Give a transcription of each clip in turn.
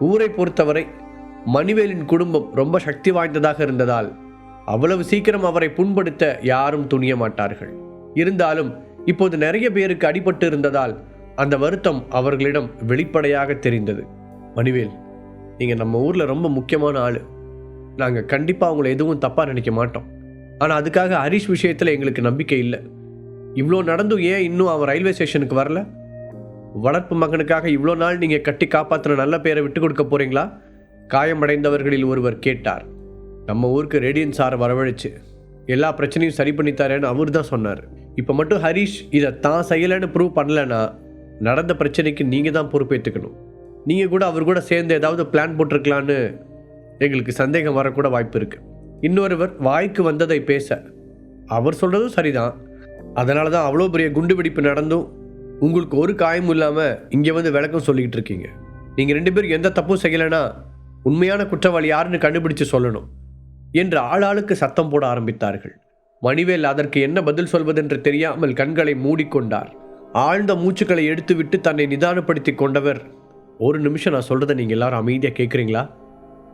ஊரை பொறுத்தவரை மணிவேலின் குடும்பம் ரொம்ப சக்தி வாய்ந்ததாக இருந்ததால் அவ்வளவு சீக்கிரம் அவரை புண்படுத்த யாரும் துணிய மாட்டார்கள். இருந்தாலும் இப்போது நிறைய பேருக்கு அடிபட்டு இருந்ததால் அந்த வருத்தம் அவர்களிடம் வெளிப்படையாக தெரிந்தது. மணிவேல் நீங்கள் நம்ம ஊரில் ரொம்ப முக்கியமான ஆள். நாங்கள் கண்டிப்பாக அவங்கள எதுவும் தப்பாக நினைக்க மாட்டோம். ஆனால் அதுக்காக ஹரிஷ் விஷயத்தில் எங்களுக்கு நம்பிக்கை இல்லை. இவ்வளோ நடந்தும் ஏன் இன்னும் அவன் ரயில்வே ஸ்டேஷனுக்கு வரல? வளர்ப்பு மகனுக்காக இவ்வளோ நாள் நீங்கள் கட்டி காப்பாற்றின நல்ல பேரை விட்டு கொடுக்க போகிறீங்களா காயமடைந்தவர்களில் ஒருவர் கேட்டார். நம்ம ஊருக்கு ரேடியன் சாரை வரவழைச்சு எல்லா பிரச்சனையும் சரி பண்ணித்தாரேன்னு அவர் தான் சொன்னார். இப்போ மட்டும் ஹரிஷ் இதை தான் செய்யலைன்னு ப்ரூவ் பண்ணலைன்னா நடந்த பிரச்சனைக்கு நீங்கள் தான் பொறுப்பேற்றுக்கணும் நீங்கள் கூட அவர் கூட சேர்ந்து ஏதாவது பிளான் போட்டிருக்கலான்னு எங்களுக்கு சந்தேகம் வரக்கூட வாய்ப்பு இருக்குது இன்னொருவர் வாய்க்கு வந்ததை பேச அவர் சொல்கிறதும் சரிதான். அதனால தான் அவ்வளோ பெரிய குண்டுவெடிப்பு நடந்தும் உங்களுக்கு ஒரு காயமும் இல்லாமல் இங்கே வந்து விளக்கம் சொல்லிக்கிட்டு இருக்கீங்க. நீங்கள் ரெண்டு பேரும் எந்த தப்பும் செய்யலைன்னா உண்மையான குற்றவாளி யாருன்னு கண்டுபிடிச்சு சொல்லணும் என்று ஆளாளுக்கு சத்தம் போட ஆரம்பித்தார்கள். மணிவேல் அதற்கு என்ன பதில் சொல்வதென்று தெரியாமல் கண்களை மூடிக்கொண்டார். ஆழ்ந்த மூச்சுக்களை எடுத்துவிட்டு தன்னை நிதானப்படுத்தி கொண்டவர் ஒரு நிமிஷம் நான் சொல்கிறத நீங்கள் எல்லாரும் அமைதியாக கேட்குறீங்களா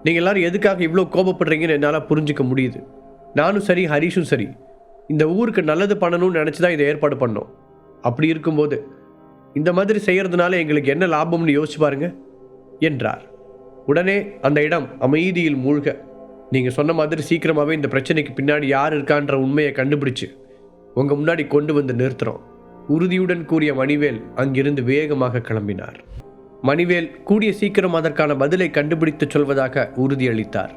நீங்கள் எல்லாரும் எதுக்காக இவ்வளோ கோபப்படுறீங்கன்னு என்னால் புரிஞ்சுக்க முடியுது. நானும் சரி ஹரிஷும் சரி. இந்த ஊருக்கு நல்லது பண்ணணும்னு நினச்சி தான் இதை ஏற்பாடு பண்ணோம். அப்படி இருக்கும்போது இந்த மாதிரி செய்கிறதுனால எங்களுக்கு என்ன லாபம்னு யோசிச்சு பாருங்க என்றார். உடனே அந்த இடம் அமைதியில் மூழ்க. நீங்கள் சொன்ன மாதிரி சீக்கிரமாகவே இந்த பிரச்சனைக்கு பின்னாடி யார் இருக்கான்ற உண்மையை கண்டுபிடிச்சு உங்கள் முன்னாடி கொண்டு வந்து நிறுத்துகிறோம் உறுதியுடன் கூறிய மணிவேல் அங்கிருந்து வேகமாக கிளம்பினார். மணிவேல் கூடிய சீக்கிரம் அதற்கான பதிலை கண்டுபிடித்துச் சொல்வதாக உறுதியளித்தார்.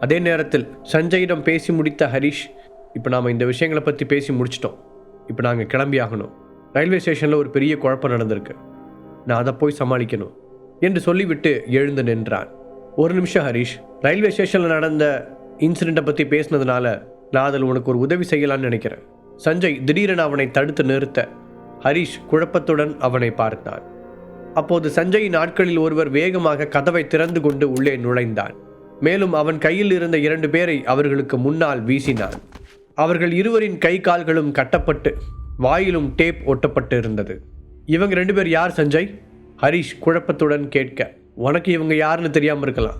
அதே நேரத்தில் சஞ்சயிடம் பேசி முடித்த ஹரிஷ் இப்போ நாம் இந்த விஷயங்களை பற்றி பேசி முடிச்சிட்டோம். இப்போ நாங்கள் கிளம்பி ஆகணும் ரயில்வே ஸ்டேஷனில் ஒரு பெரிய குழப்பம் நடந்திருக்கு. நான் அதை போய் சமாளிக்கணும் என்று சொல்லிவிட்டு எழுந்து நின்றான். ஒரு நிமிஷம் ஹரிஷ் ரயில்வே ஸ்டேஷனில் நடந்த இன்சிடெண்ட்டை பற்றி பேசினதுனால நான் அதில் உனக்கு ஒரு உதவி செய்யலாம்னு நினைக்கிறேன். சஞ்சய் திடீரென அவனை தடுத்து நிறுத்த ஹரிஷ் குழப்பத்துடன் அவனை பார்த்தான். அப்போது சஞ்சயின் நாட்களில் ஒருவர் வேகமாக கதவை திறந்து கொண்டு உள்ளே நுழைந்தான். மேலும் அவன் கையில் இருந்த இரண்டு பேரை அவர்களுக்கு முன்னால் வீசினான். அவர்கள் இருவரின் கை கால்களும் கட்டப்பட்டு வாயிலும் டேப் ஒட்டப்பட்டு இருந்தது இவங்க ரெண்டு பேர் யார் சஞ்சய்? ஹரிஷ் குழப்பத்துடன் கேட்க உனக்கு இவங்க யாருன்னு தெரியாமல் இருக்கலாம்.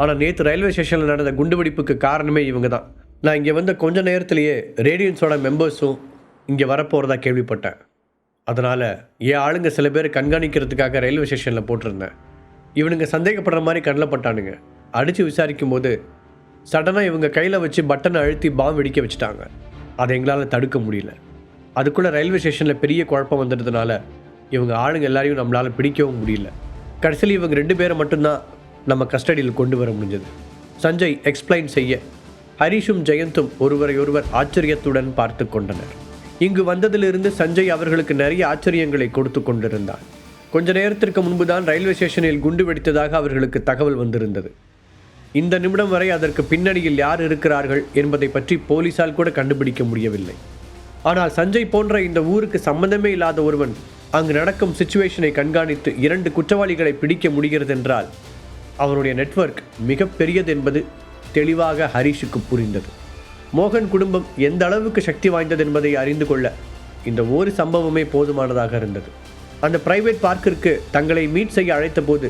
ஆனால் நேற்று ரயில்வே ஸ்டேஷனில் நடந்த குண்டுவெடிப்புக்கு காரணமே இவங்க தான் நான் இங்கே வந்த கொஞ்ச நேரத்திலேயே ரேடியன்ஸோட மெம்பர்ஸும் இங்கே வரப்போகிறதா கேள்விப்பட்டேன். அதனால் என் ஆளுங்க சில பேர் கண்காணிக்கிறதுக்காக ரயில்வே ஸ்டேஷனில் போட்டிருந்தேன். இவனுங்க சந்தேகப்படுற மாதிரி கண்ணில் பட்டானுங்க. அடித்து விசாரிக்கும் போது சடனாக இவங்க கையில் வச்சு பட்டனை அழுத்தி பாம் வெடிக்க வச்சுட்டாங்க. அதை எங்களால் தடுக்க முடியல. அதுக்குள்ளே ரயில்வே ஸ்டேஷனில் பெரிய குழப்பம் வந்துட்டதுனால இவங்க ஆளுங்க எல்லாரையும் நம்மளால் பிடிக்கவும் முடியல. கடைசியில் இவங்க ரெண்டு பேரை மட்டும்தான் நம்ம கஸ்டடியில் கொண்டு வர முடிஞ்சது. சஞ்சய் எக்ஸ்பிளைன் செய்ய ஹரிஷும் ஜெயந்தும் ஒருவரையொருவர் ஆச்சரியத்துடன் பார்த்து கொண்டனர். இங்கு வந்ததிலிருந்து சஞ்சய் அவர்களுக்கு நிறைய ஆச்சரியங்களை கொடுத்து கொண்டிருந்தார் கொஞ்ச நேரத்திற்கு முன்பு தான் ரயில்வே ஸ்டேஷனில் குண்டு வெடித்ததாக அவர்களுக்கு தகவல் வந்திருந்தது. இந்த நிமிடம் வரை அதற்கு பின்னணியில் யார் இருக்கிறார்கள் என்பதை பற்றி போலீசால் கூட கண்டுபிடிக்க முடியவில்லை. ஆனால் சஞ்சய் போன்ற இந்த ஊருக்கு சம்பந்தமே இல்லாத ஒருவன் அங்கு நடக்கும் சுச்சுவேஷனை கண்காணித்து இரண்டு குற்றவாளிகளை பிடிக்க முடிகிறது என்றால் அவனுடைய நெட்வொர்க் மிகப்பெரியது என்பது தெளிவாக ஹரிஷுக்கு புரிந்தது. மோகன் குடும்பம் எந்த அளவுக்கு சக்தி வாய்ந்தது என்பதை அறிந்து கொள்ள இந்த ஒரு சம்பவமே போதுமானதாக இருந்தது. அந்த பிரைவேட் பார்க்கிற்கு தங்களை மீட் செய்ய அழைத்த போது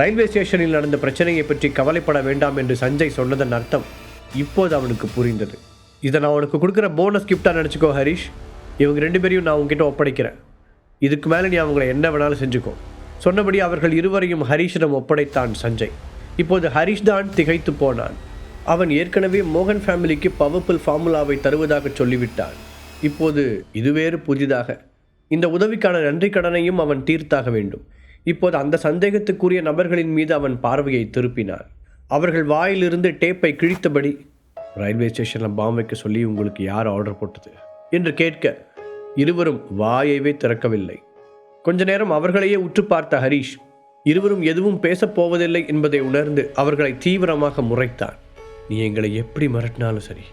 ரயில்வே ஸ்டேஷனில் நடந்த பிரச்சனையை பற்றி கவலைப்பட வேண்டாம் என்று சஞ்சய் சொன்னதன் அர்த்தம் இப்போது அவனுக்கு புரிந்தது. இதை நான் உனக்கு கொடுக்குற போனஸ் கிஃப்டாக நினச்சிக்கோ ஹரிஷ். இவங்க ரெண்டு பேரையும் நான் உங்ககிட்ட ஒப்படைக்கிறேன். இதுக்கு மேலே நீ அவங்கள என்ன வேணாலும் செஞ்சுக்கோ. சொன்னபடி அவர்கள் இருவரையும் ஹரிஷிடம் ஒப்படைத்தான் சஞ்சய். இப்போது ஹரிஷ் தான் திகைத்து போனான். அவன் ஏற்கனவே மோகன் ஃபேமிலிக்கு பவர்ஃபுல் ஃபார்முலாவை தருவதாக சொல்லிவிட்டான். இப்போது இதுவேறு புதிதாக. இந்த உதவிக்கான நன்றி கடனையும் அவன் தீர்த்தாக வேண்டும். இப்போது அந்த சந்தேகத்துக்குரிய நபர்களின் மீது அவன் பார்வையை திருப்பினான். அவர்கள் வாயிலிருந்து டேப்பை கிழித்தபடி ரயில்வே ஸ்டேஷனில் பாம் வைக்க சொல்லி உங்களுக்கு யார் ஆர்டர் போட்டது? என்று கேட்க இருவரும் வாயைவே திறக்கவில்லை. கொஞ்ச நேரம் அவர்களையே உற்று பார்த்த ஹரீஷ் இருவரும் எதுவும் பேசப் போவதில்லை என்பதை உணர்ந்து அவர்களை தீவிரமாக முறைத்தான். நீ எங்களை எப்படி மிரட்டினாலும் சரி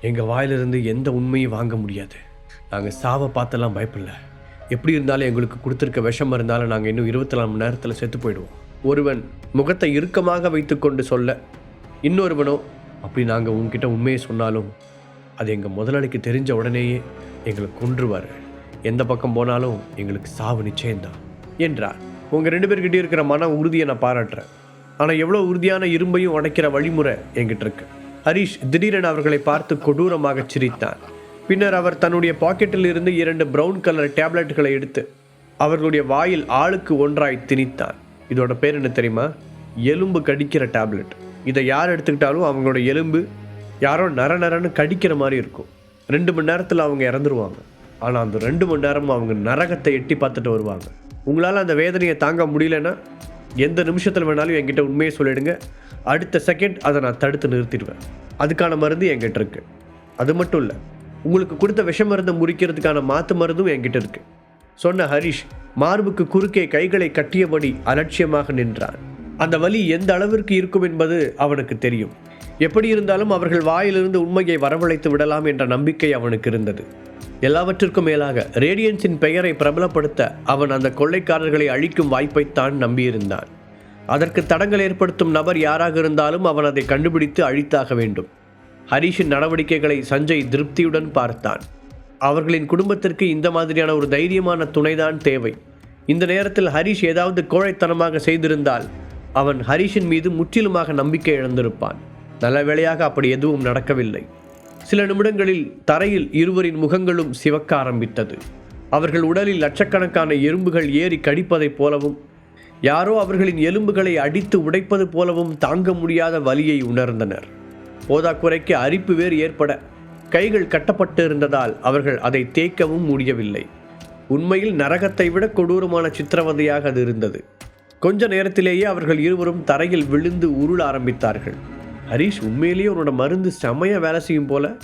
எங்கள் வாயிலிருந்து எந்த உண்மையும் வாங்க முடியாது. நாங்கள் சாவை பார்த்தெல்லாம் பயப்படல. எப்படி இருந்தாலும் எங்களுக்கு கொடுத்துருக்க விஷம் இருந்தாலும் நாங்கள் இன்னும் இருபத்தி நாலு மணி நேரத்தில் செத்து போயிடுவோம். ஒருவன் முகத்தை இறுக்கமாக வைத்துக்கொண்டு சொல்ல இன்னொருவனோ அப்படி நாங்கள் உங்ககிட்ட உண்மையை சொன்னாலும் அது எங்கள் முதலாளிக்கு தெரிஞ்ச உடனேயே எங்களை கொன்றுவார். எந்த பக்கம் போனாலும் எங்களுக்கு சாவு நிச்சயம்தான் என்றார். உங்கள் ரெண்டு பேர்கிட்ட இருக்கிற மன உறுதியை நான் பாராட்டுறேன். ஆனால் எவ்வளோ உறுதியான இரும்பையும் உடைக்கிற வழிமுறை என்கிட்ட இருக்கு. ஹரிஷ் திடீரென அவர்களை பார்த்து கொடூரமாக சிரித்தான். பின்னர் அவர் தன்னுடைய பாக்கெட்டில் இருந்து இரண்டு ப்ரௌன் கலர் டேப்லெட்டுகளை எடுத்து அவர்களுடைய வாயில் ஆளுக்கு ஒன்றாய் திணித்தான். இதோட பேர் என்ன தெரியுமா? எலும்பு கடிக்கிற டேப்லெட். இதை யார் எடுத்துக்கிட்டாலும் அவங்களோட எலும்பு யாரோ நர நரன்னு கடிக்கிற மாதிரி இருக்கும். ரெண்டு மணி நேரத்தில் அவங்க இறந்துருவாங்க. ஆனால் அந்த ரெண்டு மணி நேரமும் அவங்க நரகத்தை எட்டி பார்த்துட்டு வருவாங்க. உங்களால் அந்த வேதனையை தாங்க முடியலன்னா எந்த நிமிஷத்தில் வேணாலும் என்கிட்ட உண்மையை சொல்லிடுங்க. அடுத்த செகண்ட் அதை நான் தடுத்து நிறுத்திடுவேன். அதுக்கான மருந்து என்கிட்ட இருக்குது அது மட்டும் இல்லை உங்களுக்கு கொடுத்த விஷ மருந்தை முறிக்கிறதுக்கான மாத்து மருந்தும் என்கிட்ட இருக்குது சொன்ன ஹரிஷ் மார்புக்கு குறுக்கே கைகளை கட்டியபடி அலட்சியமாக நின்றான். அந்த வலி எந்த அளவிற்கு இருக்கும் என்பது அவனுக்கு தெரியும். எப்படி இருந்தாலும் அவர்கள் வாயிலிருந்து உண்மையை வரவழைத்து விடலாம் என்ற நம்பிக்கை அவனுக்கு இருந்தது. எல்லாவற்றிற்கும் மேலாக ரேடியன்ஸின் பெயரை பிரபலப்படுத்த அவன் அந்த கொள்ளைக்காரர்களை அழிக்கும் வாய்ப்பைத்தான் நம்பியிருந்தான். அதற்கு தடங்கள் ஏற்படுத்தும் நபர் யாராக இருந்தாலும் அவன் அதை கண்டுபிடித்து அழித்தாக வேண்டும். ஹரிஷின் நடவடிக்கைகளை சஞ்சய் திருப்தியுடன் பார்த்தான். அவர்களின் குடும்பத்திற்கு இந்த மாதிரியான ஒரு தைரியமான துணைதான் தேவை. இந்த நேரத்தில் ஹரிஷ் ஏதாவது கோழைத்தனமாக செய்திருந்தால் அவன் ஹரிஷின் மீது முற்றிலுமாக நம்பிக்கை இழந்திருப்பான். நல்ல வேளையாக அப்படி எதுவும் நடக்கவில்லை. சில நிமிடங்களில் தரையில் இருவரின் முகங்களும் சிவக்க ஆரம்பித்தது. அவர்கள் உடலில் லட்சக்கணக்கான எறும்புகள் ஏறி கடிப்பதைப் போலவும் யாரோ அவர்களின் எலும்புகளை அடித்து உடைப்பது போலவும் தாங்க முடியாத வலியை உணர்ந்தனர். போதாக்குறைக்கு அரிப்பு வேறு ஏற்பட கைகள் கட்டப்பட்டு இருந்ததால் அவர்கள் அதை தேய்க்கவும் முடியவில்லை. உண்மையில் நரகத்தை விட கொடூரமான சித்திரவதையாக அது இருந்தது. கொஞ்ச நேரத்திலேயே அவர்கள் இருவரும் தரையில் விழுந்து உருள ஆரம்பித்தார்கள். ஹரிஷ் உண்மையிலேயே உன்னோட மருந்து செமையா வேலை செய்யும் போல.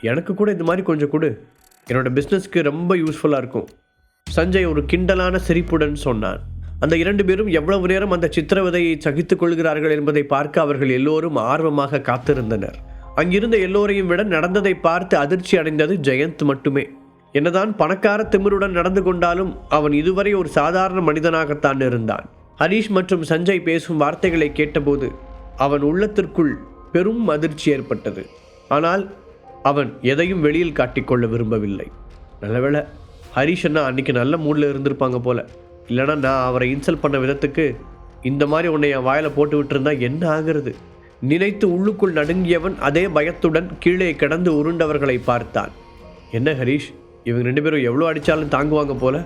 எனக்கு கூட இந்த மாதிரி கொஞ்சம் கொடு. என்னோட பிஸ்னஸ்க்கு ரொம்ப யூஸ்ஃபுல்லாக இருக்கும். சஞ்சய் ஒரு கிண்டலான சிரிப்புடன் சொன்னான். அந்த இரண்டு பேரும் எவ்வளவு நேரம் அந்த சித்திரவதையை சகித்துக் கொள்கிறார்கள் என்பதை பார்க்க அவர்கள் எல்லோரும் ஆர்வமாக காத்திருந்தனர். அங்கிருந்த எல்லோரையும் விட நடந்ததை பார்த்து அதிர்ச்சி அடைந்தது ஜெயந்த் மட்டுமே. என்னதான் பணக்கார திமிருடன் நடந்து கொண்டாலும் அவன் இதுவரை ஒரு சாதாரண மனிதனாகத்தான் இருந்தான். ஹரீஷ் மற்றும் சஞ்சய் பேசும் வார்த்தைகளை கேட்டபோது அவன் உள்ளத்திற்குள் பெரும் அதிர்ச்சி ஏற்பட்டது. ஆனால் அவன் எதையும் வெளியில் காட்டிக்கொள்ள விரும்பவில்லை. நல்லவேளை ஹரிஷ் அண்ணா அன்னைக்கு நல்ல மூடில் இருந்திருப்பாங்க போல. இல்லைனா நான் அவரை இன்சல்ட் பண்ண விதத்துக்கு இந்த மாதிரி உன்னை என் வாயில் போட்டு விட்டுருந்தா என்ன ஆகிறது? நினைத்து உள்ளுக்குள் நடுங்கியவன் அதே பயத்துடன் கீழே கிடந்து உருண்டவர்களை பார்த்தான். என்ன ஹரிஷ் இவங்க ரெண்டு பேரும் எவ்வளோ அடித்தாலும் தாங்குவாங்க போல?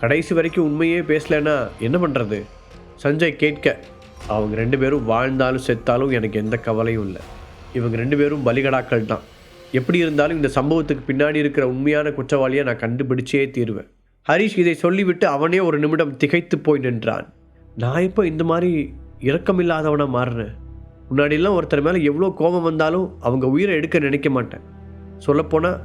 கடைசி வரைக்கும் உண்மையே பேசலைன்னா என்ன பண்ணுறது சஞ்சய் கேட்க. அவங்க ரெண்டு பேரும் வாழ்ந்தாலும் செத்தாலும் எனக்கு எந்த கவலையும் இல்லை. இவங்க ரெண்டு பேரும் பலிகடாக்கள் தான். எப்படி இருந்தாலும் இந்த சம்பவத்துக்கு பின்னாடி இருக்கிற உண்மையான குற்றவாளியை நான் கண்டுபிடிச்சே தீருவேன். ஹரிஷ் இதை சொல்லிவிட்டு அவனே ஒரு நிமிடம் திகைத்து போய் நின்றான். நான் இப்போ இந்த மாதிரி இரக்கமில்லாதவனா மாறினேன்? முன்னாடியெல்லாம் ஒருத்தர் மேலே எவ்வளோ கோபம் வந்தாலும் அவங்க உயிரை எடுக்க நினைக்க மாட்டேன். சொல்லப்போனால்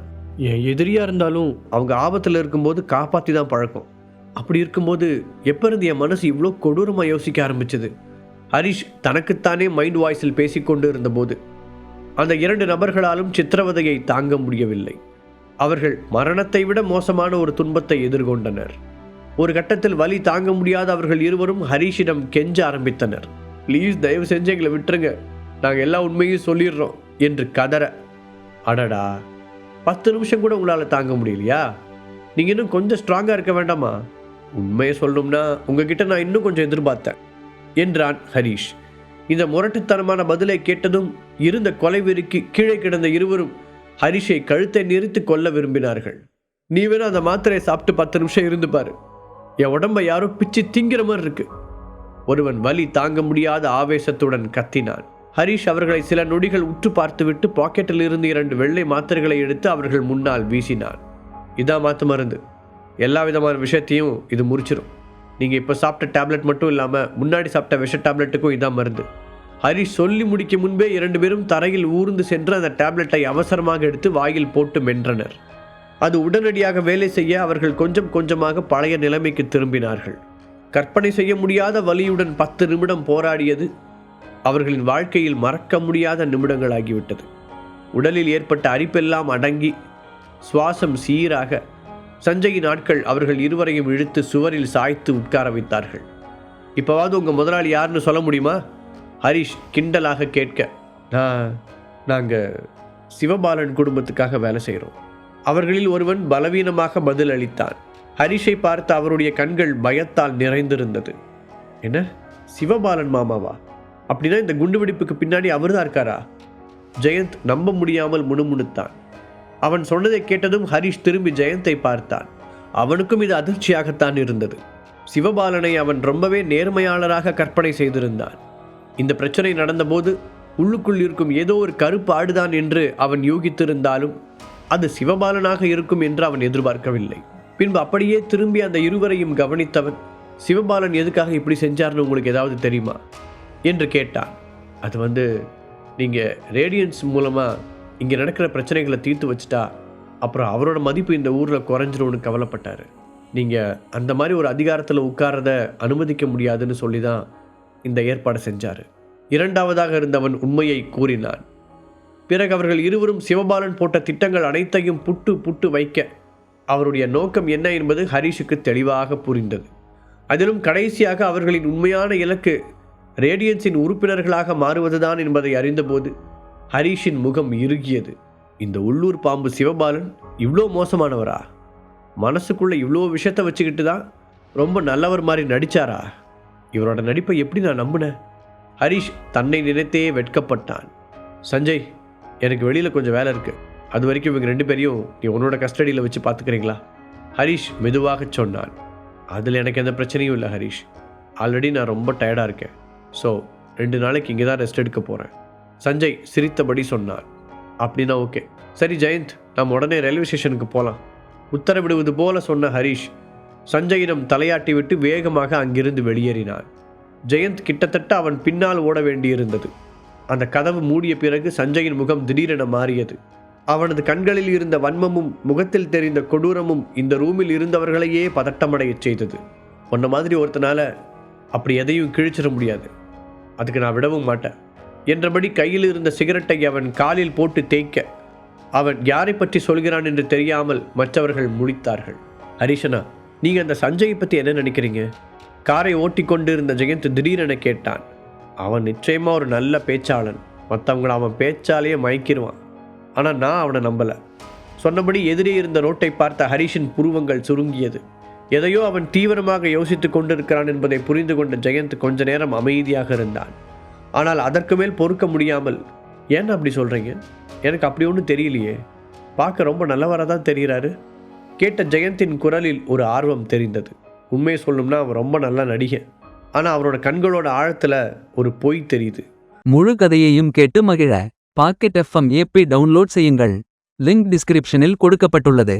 என் எதிரியாக இருந்தாலும் அவங்க ஆபத்தில் இருக்கும்போது காப்பாற்றி தான் பழக்கம். அப்படி இருக்கும்போது எப்போ இருந்து என் மனசு இவ்வளோ கொடூரமாக யோசிக்க ஆரம்பிச்சது? ஹரிஷ் தனக்குத்தானே மைண்ட் வாய்ஸில் பேசிக்கொண்டு இருந்தபோது அந்த இரண்டு நபர்களாலும் சித்திரவதையை தாங்க முடியவில்லை. அவர்கள் மரணத்தை விட மோசமான ஒரு துன்பத்தை எதிர்கொண்டனர். ஒரு கட்டத்தில் வலி தாங்க முடியாத அவர்கள் இருவரும் ஹரிஷிடம் கெஞ்ச ஆரம்பித்தனர். ப்ளீஸ் தயவு செஞ்சு எங்களை விட்டுருங்க. நாங்கள் எல்லா உண்மையும் சொல்லிடுறோம் என்று கதற. அடடா பத்து நிமிஷம் கூட உங்களால் தாங்க முடியலையா? நீங்கள் இன்னும் கொஞ்சம் ஸ்ட்ராங்காக இருக்க வேண்டாமா? உண்மையை சொல்லணும்னா உங்ககிட்ட நான் இன்னும் கொஞ்சம் எதிர்பார்த்தேன் என்றான் ஹரிஷ். இந்த முரட்டுத்தனமான பதிலை கேட்டதும் இருந்த கொலைவெறிக்கு கீழே கிடந்த இருவரும் ஹரிஷை கழுத்தை நிறுத்து கொல்ல விரும்பினார்கள். நீ வேணும் அந்த மாத்திரையை சாப்பிட்டு பத்து நிமிஷம் இருந்து பாரு. என் உடம்ப யாரோ பிச்சு திங்கிற மாதிரி இருக்கு. ஒருவன் வலி தாங்க முடியாத ஆவேசத்துடன் கத்தினான். ஹரிஷ் அவர்களை சில நொடிகள் உற்று பார்த்துவிட்டு பாக்கெட்டில் இருந்து இரண்டு வெள்ளை மாத்திரைகளை எடுத்து அவர்கள் முன்னால் வீசினான். இதான் மாத்து மருந்து. எல்லா விதமான விஷயத்தையும் இது முறிச்சிடும் நீங்கள் இப்போ சாப்பிட்ட டேப்லெட் மட்டும் இல்லாமல் முன்னாடி சாப்பிட்ட விஷ டேப்லெட்டுக்கும் இதான் மருந்து. ஹரி சொல்லி முடிக்கும் முன்பே இரண்டு பேரும் தரையில் ஊர்ந்து சென்று அந்த டேப்லெட்டை அவசரமாக எடுத்து வாயில் போட்டு மென்றனர். அது உடனடியாக வேலை செய்ய அவர்கள் கொஞ்சம் கொஞ்சமாக பழைய நிலைமைக்கு திரும்பினார்கள். கற்பனை செய்ய முடியாத வலியுடன் பத்து நிமிடம் போராடியது அவர்களின் வாழ்க்கையில் மறக்க முடியாத நிமிடங்களாகிவிட்டது. உடலில் ஏற்பட்ட அரிப்பெல்லாம் அடங்கி சுவாசம் சீராக சஞ்சயின் நாட்கள் அவர்கள் இருவரையும் இழுத்து சுவரில் சாய்த்து உட்கார வைத்தார்கள். இப்போவாவது உங்கள் முதலாளி யாருன்னு சொல்ல முடியுமா? ஹரிஷ் கிண்டலாக கேட்க நான் நாங்கள் சிவபாலன் குடும்பத்துக்காக வேலை செய்கிறோம் அவர்களில் ஒருவன் பலவீனமாக பதில் அளித்தான். ஹரிஷை பார்த்து அவருடைய கண்கள் பயத்தால் நிறைந்திருந்தது. என்ன? சிவபாலன் மாமாவா? அப்படின்னா இந்த குண்டுவெடிப்புக்கு பின்னாடி அவர் தான் இருக்காரா? ஜெயந்த் நம்ப முடியாமல் முணுமுணுத்தான். அவன் சொன்னதை கேட்டதும் ஹரிஷ் திரும்பி ஜெயந்தை பார்த்தான். அவனுக்கும் இது அதிர்ச்சியாகத்தான் இருந்தது. சிவபாலனை அவன் ரொம்பவே நேர்மையாளராக கற்பனை செய்திருந்தான். இந்த பிரச்சனை நடந்தபோது உள்ளுக்குள் இருக்கும் ஏதோ ஒரு கருப்பு ஆடுதான் என்று அவன் யூகித்திருந்தாலும் அது சிவபாலனாக இருக்கும் என்று அவன் எதிர்பார்க்கவில்லை. பின்பு அப்படியே திரும்பி அந்த இருவரையும் கவனித்தவன் சிவபாலன் எதுக்காக இப்படி செஞ்சார்னு உங்களுக்கு ஏதாவது தெரியுமா? என்று கேட்டான். அது வந்து நீங்கள் ரேடியன்ஸ் மூலமாக இங்கே நடக்கிற பிரச்சனைகளை தீர்த்து வச்சுட்டா அப்புறம் அவரோட மதிப்பு இந்த ஊரில் குறைஞ்சிரும்னு கவலைப்பட்டார். நீங்கள் அந்த மாதிரி ஒரு அதிகாரத்தில் உட்காரத அனுமதிக்க முடியாதுன்னு சொல்லி தான் இந்த ஏற்பாடு செஞ்சார். இரண்டாவதாக இருந்தவன் உண்மையை கூறினான். பிறகு அவர்கள் இருவரும் சிவபாலன் போட்ட திட்டங்கள் அனைத்தையும் புட்டு புட்டு வைக்க அவருடைய நோக்கம் என்ன என்பது ஹரிஷுக்கு தெளிவாக புரிந்தது. அதிலும் கடைசியாக அவர்களின் உண்மையான இலக்கு ரேடியன்ஸின் உறுப்பினர்களாக மாறுவதுதான் என்பதை அறிந்தபோது ஹரிஷின் முகம் இறுகியது. இந்த உள்ளூர் பாம்பு சிவபாலன் இவ்வளோ மோசமானவரா? மனசுக்குள்ளே இவ்வளோ விஷயத்தை வச்சுக்கிட்டு தான் ரொம்ப நல்லவர் மாதிரி நடிச்சாரா? இவரோட நடிப்பை எப்படி நான் நம்பினேன்? ஹரிஷ் தன்னை நினைத்தே வெட்கப்பட்டான். சஞ்சய் எனக்கு வெளியில் கொஞ்சம் வேலை இருக்குது அது வரைக்கும் இவங்க ரெண்டு பேரையும் நீ உன்னோட கஸ்டடியில் வச்சு பார்த்துக்கிறீங்களா ஹரிஷ் மெதுவாக சொன்னான். அதில் எனக்கு எந்த பிரச்சனையும் இல்லை ஹரிஷ். ஆல்ரெடி நான் ரொம்ப டயர்டாக இருக்கேன். ஸோ ரெண்டு நாளைக்கு இங்கே தான் ரெஸ்ட் எடுக்க போகிறேன் சஞ்சய் சிரித்தபடி சொன்னார். அப்படின்னா ஓகே. சரி ஜெயந்த் நாம் உடனே ரயில்வே ஸ்டேஷனுக்கு போகலாம் உத்தரவிடுவது போல சொன்ன ஹரிஷ் சஞ்சயிடம் தலையாட்டி விட்டு வேகமாக அங்கிருந்து வெளியேறினார். ஜெயந்த் கிட்டத்தட்ட அவன் பின்னால் ஓட வேண்டியிருந்தது. அந்த கதவு மூடிய பிறகு சஞ்சயின் முகம் திடீரென மாறியது. அவனது கண்களில் இருந்த வன்மமும் முகத்தில் தெரிந்த கொடூரமும் இந்த ரூமில் இருந்தவர்களையே பதட்டமடையச் செய்தது. உன்ன மாதிரி ஒருத்தனால அப்படி எதையும் கிழிச்சிட முடியாது. அதுக்கு நான் விடவும் மாட்டேன். என்றபடி கையில் இருந்த சிகரெட்டை அவன் காலில் போட்டு தேய்க்க அவன் யாரை பற்றி சொல்கிறான் என்று தெரியாமல் மற்றவர்கள் முழித்தார்கள். ஹரிஷனா நீங்கள் அந்த சஞ்சயை பற்றி என்ன நினைக்கிறீங்க? காரை ஓட்டி கொண்டு இருந்த ஜெயந்த் திடீரென கேட்டான். அவன் நிச்சயமாக ஒரு நல்ல பேச்சாளன். மற்றவங்கள அவன் பேச்சாலேயே மயக்கிடுவான். ஆனால் நான் அவனை நம்பலை. சொன்னபடி எதிரே இருந்த நோட்டை பார்த்த ஹரிஷின் புருவங்கள் சுருங்கியது. எதையோ அவன் தீவிரமாக யோசித்துக் கொண்டிருக்கிறான் என்பதை புரிந்து கொண்ட ஜெயந்த் கொஞ்ச நேரம் அமைதியாக இருந்தான். ஆனால் அதற்கு மேல் பொறுக்க முடியாமல் ஏன் அப்படி சொல்கிறீங்க எனக்கு அப்படி ஒன்றும் தெரியலையே. பார்க்க ரொம்ப நல்லவராக தான் தெரிகிறாரு. கேட்ட ஜெயந்தின் குரலில் ஒரு ஆர்வம் தெரிந்தது. உண்மையை சொல்லணும்னா அவன் ரொம்ப நல்ல நடிகை ஆனால் அவரோட கண்களோட ஆழத்தில் ஒரு பொய் தெரியுது. முழு கதையையும் கேட்டு மகிழ. பாக்கெட் எஃப்எம் ஏபி டவுன்லோட் செய்யுங்கள். லிங்க் டிஸ்கிரிப்ஷனில் கொடுக்கப்பட்டுள்ளது.